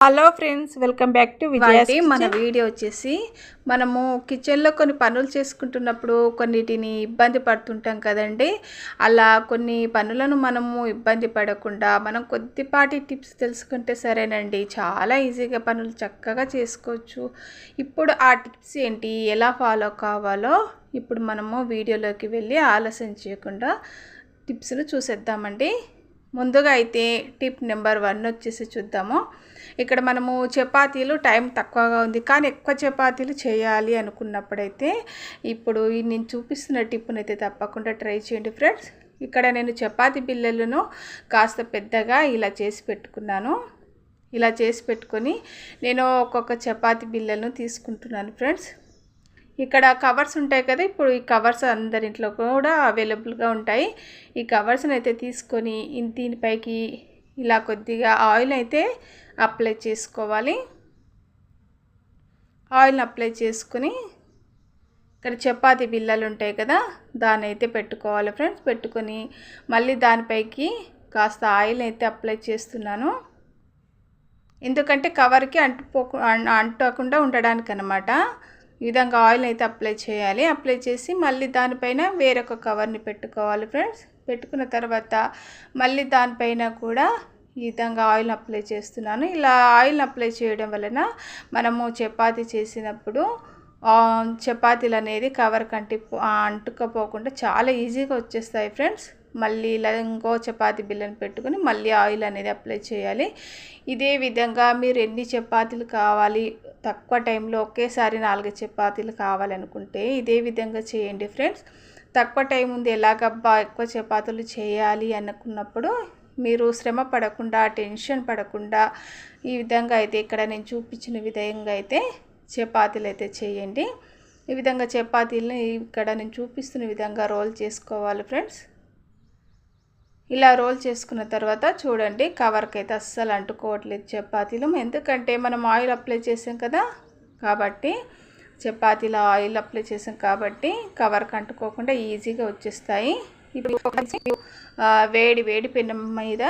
Hello friends welcome back to Vijaya మన video వచ్చేసి మనము కిచెన్లో కొన్ని పనులు చేసుకుంటున్నప్పుడు కొన్నిటిని ఇబ్బంది పడుతుంటాం కదండి. అలా కొన్ని పనులను మనము ఇబ్బంది పడకుండా మనం కొద్దిపాటి టిప్స్ తెలుసుకుంటే సరేనండి. చాలా ఈజీగా పనులు చక్కగా చేసుకోవచ్చు. ఇప్పుడు ఆ టిప్స్ ఏంటి? ఎలా ఫాలో కావాలో ఇప్పుడు మనము వీడియోలోకి వెళ్ళి ఆలస్యం చేయకుండా టిప్స్ను చూసేద్దామండి. ముందుగా అయితే టిప్ నెంబర్ వన్ వచ్చేసి చూద్దాము. ఇక్కడ మనము చపాతీలు టైం తక్కువగా ఉంది కానీ ఎక్కువ చపాతీలు చేయాలి అనుకున్నప్పుడైతే ఇప్పుడు నేను చూపిస్తున్న టిప్పునైతే అయితే తప్పకుండా ట్రై చేయండి ఫ్రెండ్స్. ఇక్కడ నేను చపాతీ బిల్లలను కాస్త పెద్దగా ఇలా చేసి పెట్టుకున్నాను. ఇలా చేసి పెట్టుకొని నేను ఒక్కొక్క చపాతి బిల్లలను తీసుకుంటున్నాను ఫ్రెండ్స్. ఇక్కడ కవర్స్ ఉంటాయి కదా ఇప్పుడు ఈ కవర్స్ అందరింట్లో కూడా అవైలబుల్గా ఉంటాయి. ఈ కవర్స్ని అయితే తీసుకొని దీనిపైకి ఇలా కొద్దిగా ఆయిల్ అయితే అప్లై చేసుకోవాలి. ఆయిల్ని అప్లై చేసుకుని ఇక్కడ చపాతి బిల్లలు ఉంటాయి కదా దాన్ని అయితే పెట్టుకోవాలి ఫ్రెండ్స్. పెట్టుకొని మళ్ళీ దానిపైకి కాస్త ఆయిల్ అయితే అప్లై చేస్తున్నాను. ఎందుకంటే కవర్కి అంటుపోకు అంటకుండా ఉండడానికి అనమాట ఈ విధంగా ఆయిల్ అయితే అప్లై చేయాలి. అప్లై చేసి మళ్ళీ దానిపైన వేరొక కవర్ని పెట్టుకోవాలి ఫ్రెండ్స్. పెట్టుకున్న తర్వాత మళ్ళీ దానిపైన కూడా ఈ విధంగా ఆయిల్ అప్లై చేస్తున్నాను. ఇలా ఆయిల్ అప్లై చేయడం వలన మనము చపాతి చేసినప్పుడు చపాతీలు అనేది కవర్ కంటి అంటుకపోకుండా చాలా ఈజీగా వచ్చేస్తాయి ఫ్రెండ్స్. మళ్ళీ ఇలా ఇంకో చపాతీ బిల్లను పెట్టుకుని మళ్ళీ ఆయిల్ అనేది అప్లై చేయాలి. ఇదే విధంగా మీరు ఎన్ని చపాతీలు కావాలి తక్కువ టైంలో ఒకేసారి నాలుగు చపాతీలు కావాలనుకుంటే ఇదే విధంగా చేయండి ఫ్రెండ్స్. తక్కువ టైం ఉంది ఎలాగబ్బా ఎక్కువ చపాతీలు చేయాలి అనుకున్నప్పుడు మీరు శ్రమ పడకుండా టెన్షన్ పడకుండా ఈ విధంగా అయితే ఇక్కడ నేను చూపించిన విధంగా అయితే చపాతీలు అయితే చేయండి. ఈ విధంగా చపాతీలని ఇక్కడ నేను చూపిస్తున్న విధంగా రోల్ చేసుకోవాలి ఫ్రెండ్స్. ఇలా రోల్ చేసుకున్న తర్వాత చూడండి కవర్కి అయితే అస్సలు అంటుకోవట్లేదు చపాతీలు. ఎందుకంటే మనం ఆయిల్ అప్లై చేసాం కదా కాబట్టి చపాతీలో ఆయిల్ అప్లై చేసాం కాబట్టి కవర్కి అంటుకోకుండా ఈజీగా వచ్చేస్తాయి. ఇప్పుడు వేడి వేడి పెనం మీద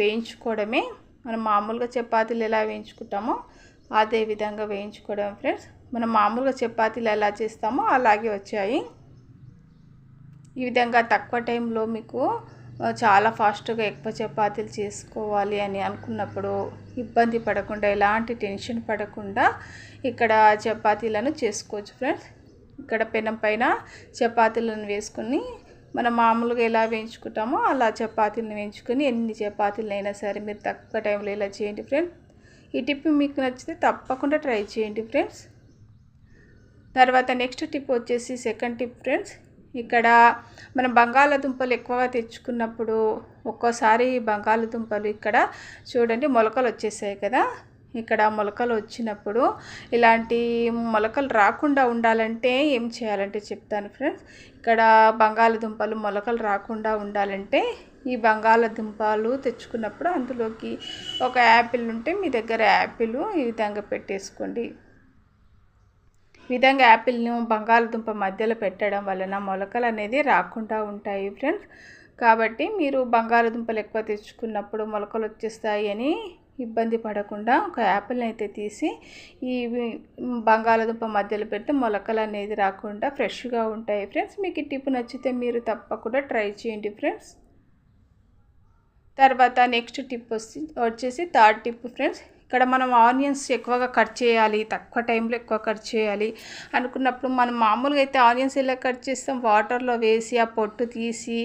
వేయించుకోవడమే. మనం మామూలుగా చపాతీలు ఎలా వేయించుకుంటామో అదే విధంగా వేయించుకోవడం ఫ్రెండ్స్. మనం మామూలుగా చపాతీలు ఎలా చేస్తామో అలాగే వచ్చాయి. ఈ విధంగా తక్కువ టైంలో మీకు చాలా ఫాస్ట్గా ఎక్కువ చపాతీలు చేసుకోవాలి అని అనుకున్నప్పుడు ఇబ్బంది పడకుండా ఎలాంటి టెన్షన్ పడకుండా ఇక్కడ చపాతీలను చేసుకోవచ్చు ఫ్రెండ్స్. ఇక్కడ పెనం పైన చపాతీలను వేసుకొని మనం మామూలుగా ఎలా వేయించుకుంటామో అలా చపాతీలను వేయించుకొని ఎన్ని చపాతీలు అయినా సరే మీరు తక్కువ టైంలో ఇలా చేయండి ఫ్రెండ్స్. ఈ టిప్ మీకు నచ్చితే తప్పకుండా ట్రై చేయండి ఫ్రెండ్స్. తర్వాత నెక్స్ట్ టిప్ వచ్చేసి సెకండ్ టిప్ ఫ్రెండ్స్. ఇక్కడ మనం బంగాళాదుంపలు ఎక్కువగా తెచ్చుకున్నప్పుడు ఒక్కోసారి బంగాళాదుంపలు ఇక్కడ చూడండి మొలకలు వచ్చేసాయి కదా. ఇక్కడ మొలకలు వచ్చినప్పుడు ఇలాంటి మొలకలు రాకుండా ఉండాలంటే ఏం చేయాలంటే చెప్తాను ఫ్రెండ్స్. ఇక్కడ బంగాళదుంపలు మొలకలు రాకుండా ఉండాలంటే ఈ బంగాళదుంపలు తెచ్చుకున్నప్పుడు అందులోకి ఒక యాపిల్ ఉంటే మీ దగ్గర యాపిల్ ఈ విధంగా పెట్టేసుకోండి. ఈ విధంగా యాపిల్ను బంగాళదుంప మధ్యలో పెట్టడం వలన మొలకలు అనేది రాకుండా ఉంటాయి ఫ్రెండ్స్. కాబట్టి మీరు బంగాళదుంపలు ఎక్కువ తెచ్చుకున్నప్పుడు మొలకలు వచ్చేస్తాయి అని ఇబ్బంది పడకుండా ఒక యాపిల్ని అయితే తీసి ఈ బంగాళదుంప మధ్యలో పెడితే మొలకలు అనేది రాకుండా ఫ్రెష్గా ఉంటాయి ఫ్రెండ్స్. మీకు ఈ టిప్ నచ్చితే మీరు తప్పకుండా ట్రై చేయండి ఫ్రెండ్స్. తర్వాత నెక్స్ట్ టిప్ వచ్చి వచ్చేసి థర్డ్ టిప్ ఫ్రెండ్స్. ఇక్కడ మనం ఆనియన్స్ ఎక్కువగా కట్ చేయాలి తక్కువ టైంలో ఎక్కువ కట్ చేయాలి అనుకున్నప్పుడు మనం మామూలుగా అయితే ఆనియన్స్ ఎలా కట్ చేస్తాం? వాటర్లో వేసి ఆ పొట్టు తీసి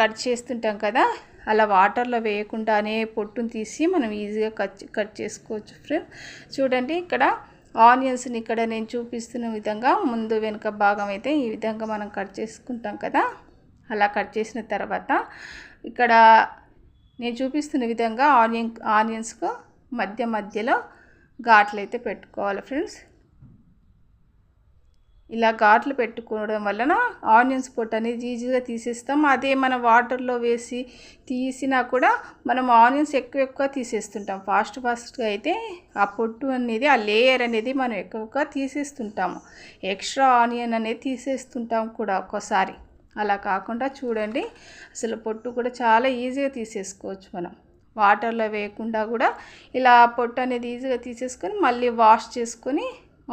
కట్ చేస్తుంటాం కదా? అలా వాటర్లో వేయకుండానే పొట్టును తీసి మనం ఈజీగా కట్ కట్ చేసుకోవచ్చు ఫ్రెండ్స్ చూడండి ఇక్కడ ఆనియన్స్ని ఇక్కడ నేను చూపిస్తున్న విధంగా ముందు వెనుక భాగం అయితే ఈ విధంగా మనం కట్ చేసుకుంటాం కదా. అలా కట్ చేసిన తర్వాత ఇక్కడ నేను చూపిస్తున్న విధంగా ఆనియన్ ఆనియన్స్కు మధ్య మధ్యలో ఘాట్లు అయితే పెట్టుకోవాలి ఫ్రెండ్స్. ఇలా ఘాట్లు పెట్టుకోవడం వలన ఆనియన్స్ పొట్టు అనేది ఈజీగా తీసేస్తాం. అదే మన వాటర్లో వేసి తీసినా కూడా మనం ఆనియన్స్ ఎక్కువ ఎక్కువ తీసేస్తుంటాం. ఫాస్ట్ ఫాస్ట్గా అయితే ఆ పొట్టు అనేది ఆ లేయర్ అనేది మనం ఎక్కువగా తీసేస్తుంటాము. ఎక్స్ట్రా ఆనియన్ అనేది తీసేస్తుంటాం కూడా ఒక్కోసారి. అలా కాకుండా చూడండి అసలు పొట్టు కూడా చాలా ఈజీగా తీసేసుకోవచ్చు మనం. వాటర్లో వేయకుండా కూడా ఇలా పొట్టు అనేది ఈజీగా తీసేసుకొని మళ్ళీ వాష్ చేసుకొని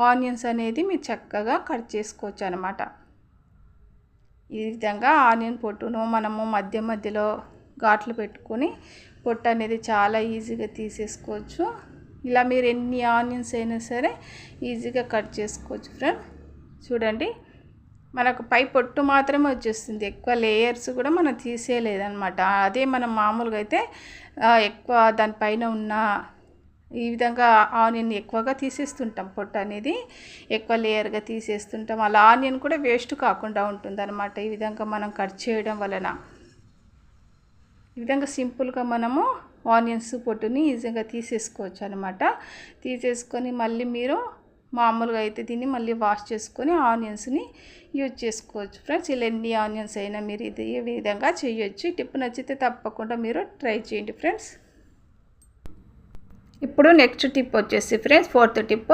ఆనియన్స్ అనేది మీరు చక్కగా కట్ చేసుకోవచ్చు అనమాట ఈ విధంగా ఆనియన్ పొట్టును మనము మధ్య మధ్యలో ఘాట్లు పెట్టుకొని పొట్టు అనేది చాలా ఈజీగా తీసేసుకోవచ్చు. ఇలా మీరు ఎన్ని ఆనియన్స్ అయినా సరే ఈజీగా కట్ చేసుకోవచ్చు ఫ్రెండ్. చూడండి మనకు పై పొట్టు మాత్రమే వచ్చేస్తుంది. ఎక్కువ లేయర్స్ కూడా మనం తీసేయలేదన్నమాట. అదే మనం మామూలుగా అయితే ఎక్కువ దానిపైన ఉన్న ఈ విధంగా ఆనియన్ ఎక్కువగా తీసేస్తుంటాం. పొట్టు అనేది ఎక్కువ లేయర్గా తీసేస్తుంటాం. అలా ఆనియన్ కూడా వేస్ట్ కాకుండా ఉంటుంది అనమాట ఈ విధంగా మనం కట్ చేయడం వలన. ఈ విధంగా సింపుల్గా మనము ఆనియన్స్ పొట్టుని ఈజీగా తీసేసుకోవచ్చు అనమాట తీసేసుకొని మళ్ళీ మీరు మామూలుగా అయితే దీన్ని మళ్ళీ వాష్ చేసుకొని ఆనియన్స్ని యూజ్ చేసుకోవచ్చు. ఫ్రెండ్స్ ఇలా ఎన్ని ఆనియన్స్ అయినా మీరు ఇది ఈ విధంగా చేయొచ్చు. టిప్ నచ్చితే తప్పకుండా మీరు ట్రై చేయండి ఫ్రెండ్స్. ఇప్పుడు నెక్స్ట్ టిప్ వచ్చేసి ఫ్రెండ్స్ ఫోర్త్ టిప్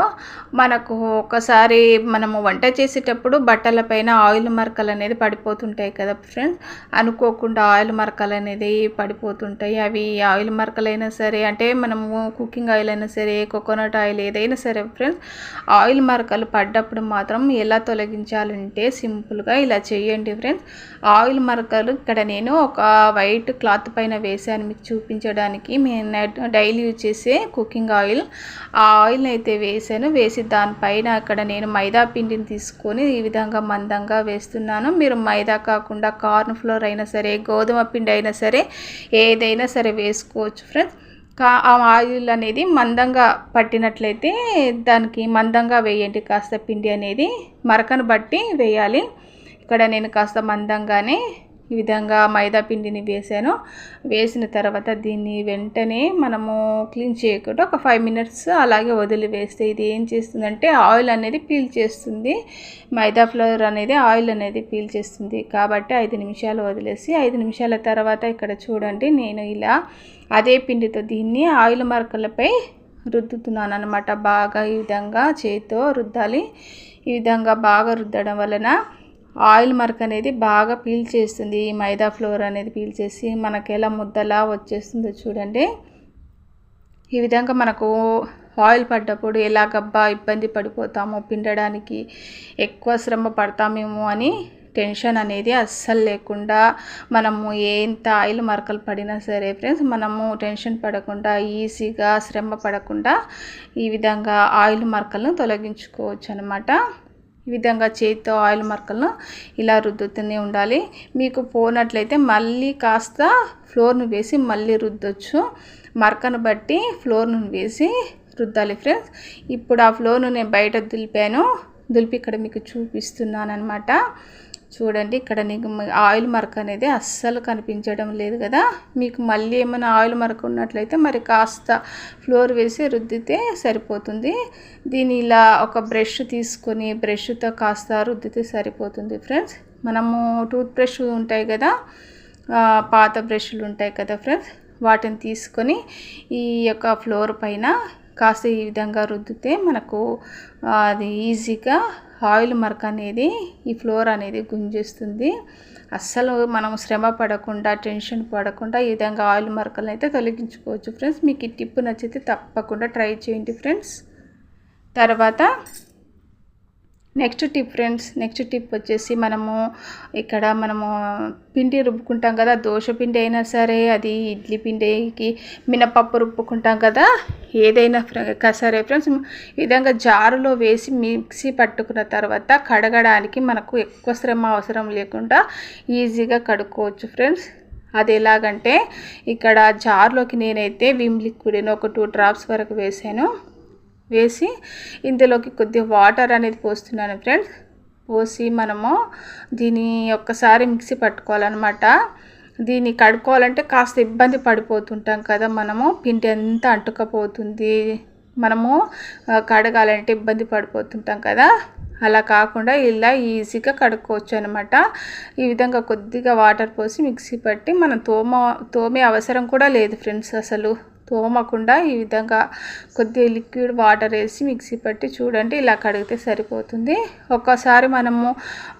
మనకు ఒకసారి మనము వంట చేసేటప్పుడు బట్టలపైన ఆయిల్ మరకలు అనేది పడిపోతుంటాయి కదా ఫ్రెండ్స్ అనుకోకుండా ఆయిల్ మరకలు అనేది పడిపోతుంటాయి. అవి ఆయిల్ మరకలైనా సరే అంటే మనము కుకింగ్ ఆయిల్ అయినా సరే కోకోనట్ ఆయిల్ ఏదైనా సరే ఫ్రెండ్స్ ఆయిల్ మరకలు పడ్డప్పుడు మాత్రం ఎలా తొలగించాలంటే సింపుల్గా ఇలా చేయండి ఫ్రెండ్స్ ఆయిల్ మరకలు ఇక్కడ నేను ఒక వైట్ క్లాత్ పైన వేసాను మీకు చూపించడానికి. మేము డైలీ యూజ్ చేసే కుకింగ్ ఆయిల్ ఆ ఆయిల్ని అయితే వేసాను. వేసి దానిపైన అక్కడ నేను మైదా పిండిని తీసుకొని ఈ విధంగా మందంగా వేస్తున్నాను. మీరు మైదా కాకుండా కార్న్ ఫ్లోర్ అయినా సరే గోధుమ పిండి అయినా సరే ఏదైనా సరే వేసుకోవచ్చు ఫ్రెండ్స్. కా ఆ ఆయిల్ అనేది మందంగా పట్టినట్లయితే దానికి మందంగా వేయండి. కాస్త పిండి అనేది మరకను బట్టి వేయాలి. ఇక్కడ నేను కాస్త మందంగానే ఈ విధంగా మైదా పిండిని వేసాను. వేసిన తర్వాత దీన్ని వెంటనే మనము క్లీన్ చేయకుండా ఒక ఫైవ్ మినిట్స్ అలాగే వదిలి వేస్తే ఇది ఏం చేస్తుందంటే ఆయిల్ అనేది పీల్ చేస్తుంది. మైదా ఫ్లవర్ అనేది ఆయిల్ అనేది పీల్ చేస్తుంది. కాబట్టి ఐదు నిమిషాలు వదిలేసి ఐదు నిమిషాల తర్వాత ఇక్కడ చూడండి నేను ఇలా అదే పిండితో దీన్ని ఆయిల్ మరకలపై రుద్దుతున్నాను అనమాట బాగా ఈ విధంగా చేతితో రుద్దాలి. ఈ విధంగా బాగా రుద్దడం వలన ఆయిల్ మరక అనేది బాగా పీల్ చేస్తుంది. ఈ మైదా ఫ్లోర్ అనేది పీల్ చేసి మనకి ఎలా ముద్దలా వచ్చేస్తుందో చూడండి. ఈ విధంగా మనకు ఆయిల్ పడ్డప్పుడు ఎలాగబ్బా ఇబ్బంది పడిపోతామో పిండడానికి ఎక్కువ శ్రమ పడతామేమో అని టెన్షన్ అనేది అస్సలు లేకుండా మనము ఎంత ఆయిల్ మరకలు పడినా సరే ఫ్రెండ్స్ మనము టెన్షన్ పడకుండా ఈజీగా శ్రమ పడకుండా ఈ విధంగా ఆయిల్ మరకలను తొలగించుకోవచ్చు అనమాట ఈ విధంగా చేతితో ఆయిల్ మరకలను ఇలా రుద్దుతూనే ఉండాలి. మీకు పోనట్లయితే మళ్ళీ కాస్త ఫ్లోర్ను వేసి మళ్ళీ రుద్దొచ్చు. మరకను బట్టి ఫ్లోర్ను వేసి రుద్దాలి ఫ్రెండ్స్. ఇప్పుడు ఆ ఫ్లోర్ను నేను బయట దులిపాను. దులిపి ఇక్కడ మీకు చూపిస్తున్నాను అనమాట చూడండి ఇక్కడ నీకు ఆయిల్ మరక అనేది అస్సలు కనిపించడం లేదు కదా. మీకు మళ్ళీ ఏమైనా ఆయిల్ మరక ఉన్నట్లయితే మరి కాస్త ఫ్లోర్ వేసి రుద్దితే సరిపోతుంది. దీని ఇలా ఒక బ్రష్ తీసుకొని బ్రష్తో కాస్త రుద్దితే సరిపోతుంది ఫ్రెండ్స్. మనము టూత్ బ్రష్ ఉంటాయి కదా పాత బ్రష్లు ఉంటాయి కదా ఫ్రెండ్స్. వాటిని తీసుకొని ఈ యొక్క ఫ్లోర్ పైన కాస్త ఈ విధంగా రుద్దితే మనకు అది ఈజీగా ఆయిల్ మరక అనేది ఈ ఫ్లోర్ అనేది గుంజేస్తుంది. అస్సలు మనం శ్రమ పడకుండా టెన్షన్ పడకుండా ఈ విధంగా ఆయిల్ మరకలను అయితే తొలగించుకోవచ్చు ఫ్రెండ్స్. మీకు ఈ టిప్ నచ్చితే తప్పకుండా ట్రై చేయండి ఫ్రెండ్స్. తర్వాత next tip friends next tip వచ్చేసి మనము ఇక్కడ మనము పిండి రుబ్బుకుంటాం కదా దోశ పిండి అయినా సరే అది ఇడ్లీ పిండికి మినపప్పు రుబ్బుకుంటాం కదా ఏదైనా సరే ఫ్రెండ్స్ ఈ విధంగా జారులో వేసి మిక్సీ పట్టుకున్న తర్వాత కడగడానికి మనకు ఎక్కువ శ్రమ అవసరం లేకుండా ఈజీగా కడుక్కోవచ్చు ఫ్రెండ్స్. అది ఎలాగంటే ఇక్కడ జార్లోకి నేనైతే విమ్ లిక్విడ్ని ఒక టూ డ్రాప్స్ వరకు వేసాను. వేసి ఇందులోకి కొద్దిగా వాటర్ అనేది పోస్తున్నాను ఫ్రెండ్స్. పోసి మనము దీన్ని ఒక్కసారి మిక్సీ పట్టుకోవాలన్నమాట. దీన్ని కడుక్కోవాలంటే కాస్త ఇబ్బంది పడిపోతుంటాం కదా మనము. పిండి అంతా అంటుకపోతుంది మనము కడగాలంటే ఇబ్బంది పడిపోతుంటాం కదా. అలా కాకుండా ఇలా ఈజీగా కడుక్కోవచ్చు అనమాట ఈ విధంగా కొద్దిగా వాటర్ పోసి మిక్సీ పట్టి మనం తోమ తోమే అవసరం కూడా లేదు ఫ్రెండ్స్ అసలు. తోమకుండా ఈ విధంగా కొద్దిగా లిక్విడ్ వాటర్ వేసి మిక్సీ పట్టి చూడండి ఇలా కడిగితే సరిపోతుంది. ఒక్కసారి మనము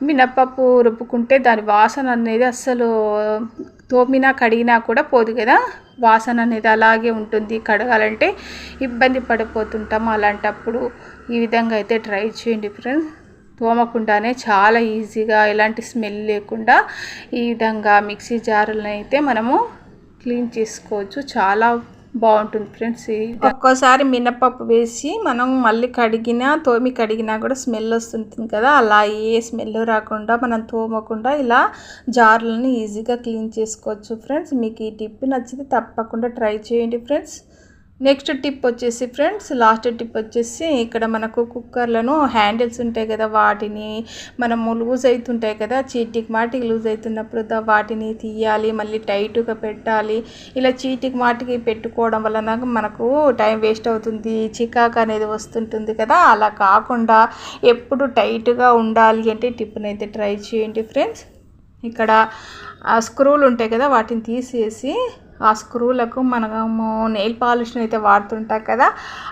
మినప్పప్పు రుబ్బుకుంటే దాని వాసన అనేది అస్సలు తోమినా కడిగినా కూడా పోదు కదా. వాసన అనేది అలాగే ఉంటుంది. కడగాలంటే ఇబ్బంది పడిపోతుంటాం అలాంటప్పుడు. ఈ విధంగా అయితే ట్రై చేయండి ఫ్రెండ్స్. తోమకుండానే చాలా ఈజీగా ఎలాంటి స్మెల్ లేకుండా ఈ విధంగా మిక్సీ జారులను అయితే మనము క్లీన్ చేసుకోవచ్చు. చాలా బాగుంటుంది ఫ్రెండ్స్. ఒక్కోసారి మినపప్పు వేసి మనం మళ్ళీ కడిగినా తోమి కడిగినా కూడా స్మెల్ వస్తుంటుంది కదా. అలా ఏ స్మెల్ రాకుండా మనం తోమకుండా ఇలా జార్లను ఈజీగా క్లీన్ చేసుకోవచ్చు ఫ్రెండ్స్. మీకు ఈ టిప్ నచ్చితే తప్పకుండా ట్రై చేయండి ఫ్రెండ్స్. నెక్స్ట్ టిప్ వచ్చేసి ఫ్రెండ్స్ లాస్ట్ టిప్ వచ్చేసి ఇక్కడ మనకు కుక్కర్లను హ్యాండిల్స్ ఉంటాయి కదా వాటిని మనము లూజ్ అవుతుంటాయి కదా చీటికి మాటికి లూజ్ అవుతున్నప్పుడు వాటిని తీయాలి మళ్ళీ టైట్గా పెట్టాలి. ఇలా చీటికి మాటికి పెట్టుకోవడం వలన మనకు టైం వేస్ట్ అవుతుంది చికాకు అనేది వస్తుంటుంది కదా. అలా కాకుండా ఎప్పుడు టైట్గా ఉండాలి అంటే టిప్ని అయితే ట్రై చేయండి ఫ్రెండ్స్. ఇక్కడ ఆ స్క్రూలు ఉంటాయి కదా వాటిని తీసేసి ఆ స్క్రూలకు మనము నెయిల్ పాలిష్ని అయితే వాడుతుంటాం కదా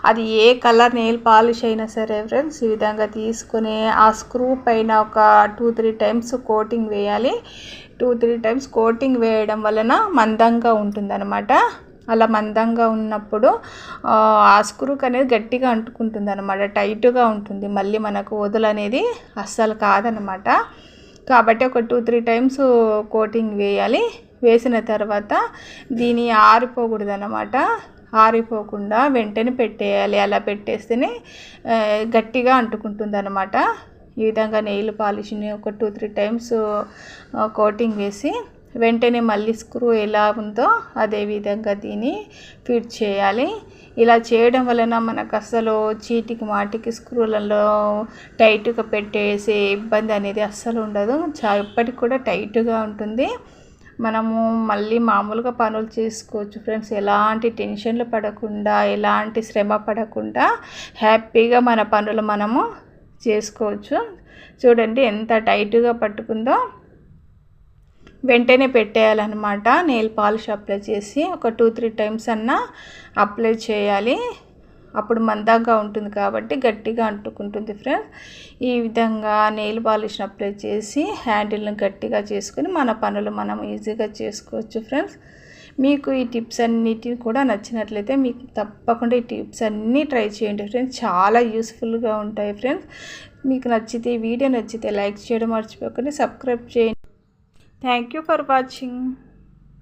అది ఏ కలర్ నెయిల్ పాలిష్ అయినా సరే ఫ్రెండ్స్ ఈ విధంగా తీసుకొని ఆ స్క్రూ పైన ఒక టూ త్రీ టైమ్స్ కోటింగ్ వేయాలి. టూ త్రీ టైమ్స్ కోటింగ్ వేయడం వలన మందంగా ఉంటుందన్నమాట. అలా మందంగా ఉన్నప్పుడు ఆ స్క్రూక్ అనేది గట్టిగా అంటుకుంటుంది అనమాట టైట్గా ఉంటుంది. మళ్ళీ మనకు వదులు అనేది అస్సలు కాదనమాట కాబట్టి ఒక టూ త్రీ టైమ్స్ కోటింగ్ వేయాలి. వేసిన తర్వాత దీని ఆరిపోకూడదు అనమాట ఆరిపోకుండా వెంటనే పెట్టేయాలి. అలా పెట్టేస్తేనే గట్టిగా అంటుకుంటుంది అనమాట ఈ విధంగా నెయిల్ పాలిష్ని ఒక టూ త్రీ టైమ్స్ కోటింగ్ వేసి వెంటనే మళ్ళీ స్క్రూ ఎలా ఉందో అదే విధంగా దీన్ని ఫిట్ చేయాలి. ఇలా చేయడం వలన మనకు అస్సలు చీటికి మాటికి స్క్రూలలో టైట్గా పెట్టేసే ఇబ్బంది అనేది అస్సలు ఉండదు. చా ఎప్పటికి కూడా టైట్గా ఉంటుంది. మనము మళ్ళీ మామూలుగా పనులు చేసుకోవచ్చు ఫ్రెండ్స్. ఎలాంటి టెన్షన్లు పడకుండా ఎలాంటి శ్రమ పడకుండా హ్యాపీగా మన పనులు మనము చేసుకోవచ్చు. చూడండి ఎంత టైట్గా పట్టుకుందో. వెంటనే పెట్టేయాలన్నమాట. నెయిల్ పాలిష్ అప్లై చేసి ఒక టూ త్రీ టైమ్స్ అన్నా అప్లై చేయాలి. అప్పుడు మందంగా ఉంటుంది కాబట్టి గట్టిగా అంటుకుంటుంది ఫ్రెండ్స్ ఈ విధంగా నెయిల్ పాలిష్ని అప్లై చేసి హ్యాండిల్ని గట్టిగా చేసుకుని మన పనులు మనం ఈజీగా చేసుకోవచ్చు ఫ్రెండ్స్ మీకు ఈ టిప్స్ అన్నిటిని కూడా నచ్చినట్లయితే మీకు తప్పకుండా ఈ టిప్స్ అన్నీ ట్రై చేయండి ఫ్రెండ్స్ చాలా యూస్ఫుల్గా ఉంటాయి ఫ్రెండ్స్ మీకు నచ్చితే వీడియో నచ్చితే లైక్ చేయడం మర్చిపోకండి. సబ్స్క్రైబ్ చేయండి. Thank you for watching